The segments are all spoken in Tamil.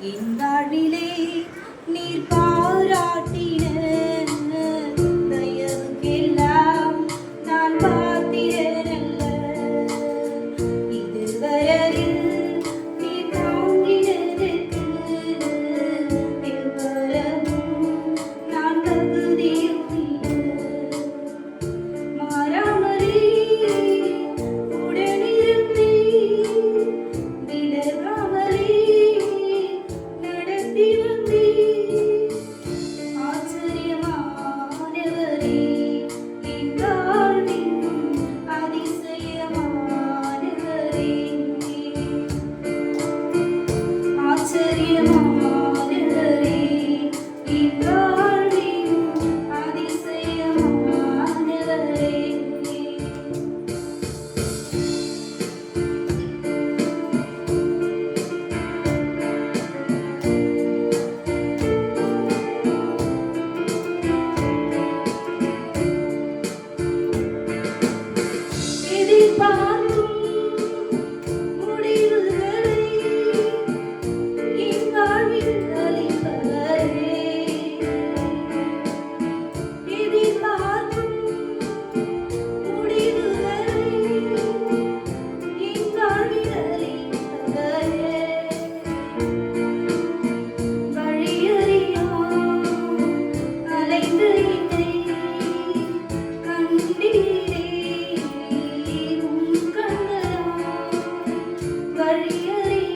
என் வாழ்விலே நீர் பாராட்டின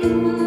you.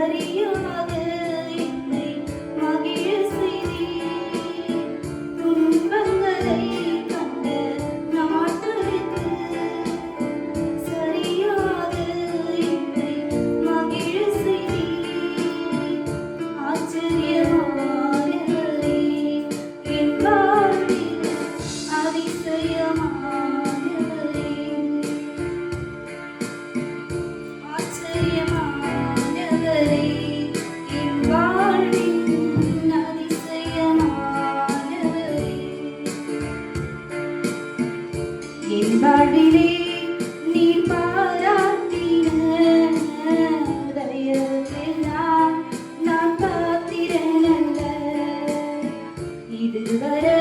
ಮಾದರಿ ഇതുവരെ